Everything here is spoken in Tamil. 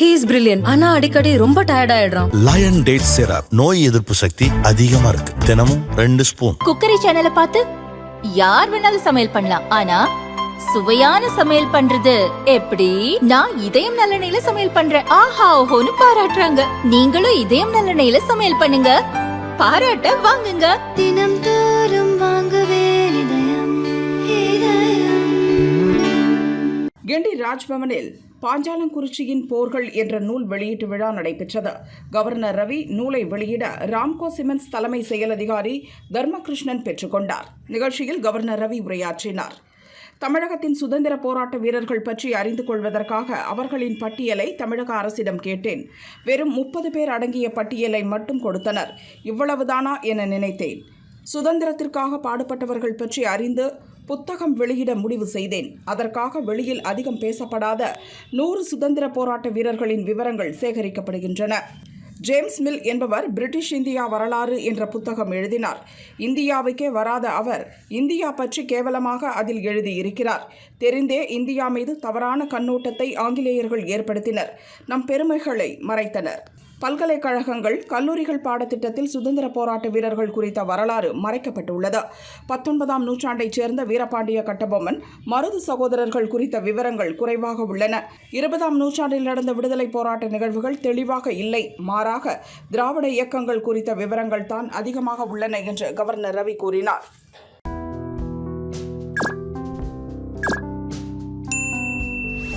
ஹீ இஸ் பிரில்லியன் ஆனா அடிக்கடி ரொம்ப டயர்ட் ஆயிடுறான். லயன் டேட் சிரப் நோய் எதிர்ப்பு சக்தி அதிகமா இருக்கு. தினமும் ரெண்டு ஸ்பூன் குக்கரி சேனலை பார்த்து யார் வேணாலும் சமையல் பண்ணலாம். ஆனா சுவையான சமையல் பண்றது எப்படி? நான் இதயம் நல்லெண்ணெயில சமையல் பண்றேன். ஆஹா ஓஹோன்னு பாராட்டுறாங்க. நீங்களும் இதயம் நல்லெண்ணெயில சமையல் பண்ணுங்க. பாராட்ட வாங்குங்க. தினம் தோறும் வாங்குவே இதயம் இதயம். கிண்டி ராஜ்பவனில் பாஞ்சாலங்குறிச்சியின் போர்கள் என்ற நூல் வெளியீட்டு விழா நடைபெற்றது. கவர்னர் ரவி நூலை வெளியிட ராம்கோ சிமெண்ட்ஸ் தலைமை செயல் அதிகாரி தர்மகிருஷ்ணன் பெற்றுக்கொண்டார் நிகழ்ச்சியில் கவர்னர் ரவி உரையாற்றினார். தமிழகத்தின் சுதந்திர போராட்ட வீரர்கள் பற்றி அறிந்து கொள்வதற்காக அவர்களின் பட்டியலை தமிழக அரசிடம் கேட்டேன். வெறும் முப்பது பேர் அடங்கிய பட்டியலை மட்டும் கொடுத்தனர். இவ்வளவுதானா என நினைத்தேன். சுதந்திரத்திற்காக பாடுபட்டவர்கள் பற்றி அறிந்து புத்தகம் வெளியிட முடிவு செய்தேன். அதற்காக வெளியில் அதிகம் பேசப்படாத நூறு சுதந்திர போராட்ட வீரர்களின் விவரங்கள் சேகரிக்கப்படுகின்றன. ஜேம்ஸ் மில் என்பவர் பிரிட்டிஷ் இந்தியா வரலாறு என்ற புத்தகம் எழுதினார். இந்தியாவுக்கே வராத அவர் இந்தியா பற்றி கேவலமாக அதில் எழுதியிருக்கிறார். தெரிந்தே இந்தியா மீது தவறான கண்ணோட்டத்தை ஆங்கிலேயர்கள் ஏற்படுத்தினர். நம் பெருமைகளை மறைத்தனர். பல்கலைக்கழகங்கள் கல்லூரிகள் பாடத்திட்டத்தில் சுதந்திர போராட்ட வீரர்கள் குறித்த வரலாறு மறைக்கப்பட்டுள்ளது. பத்தொன்பதாம் நூற்றாண்டைச் சேர்ந்த வீரபாண்டிய கட்டபொம்மன் மருது சகோதரர்கள் குறித்த விவரங்கள் குறைவாக உள்ளன. இருபதாம் நூற்றாண்டில் நடந்த விடுதலை போராட்ட நிகழ்வுகள் தெளிவாக இல்லை. மாறாக திராவிட இயக்கங்கள் குறித்த விவரங்கள் தான் அதிகமாக உள்ளன என்று கவர்னர் ரவி கூறினார்.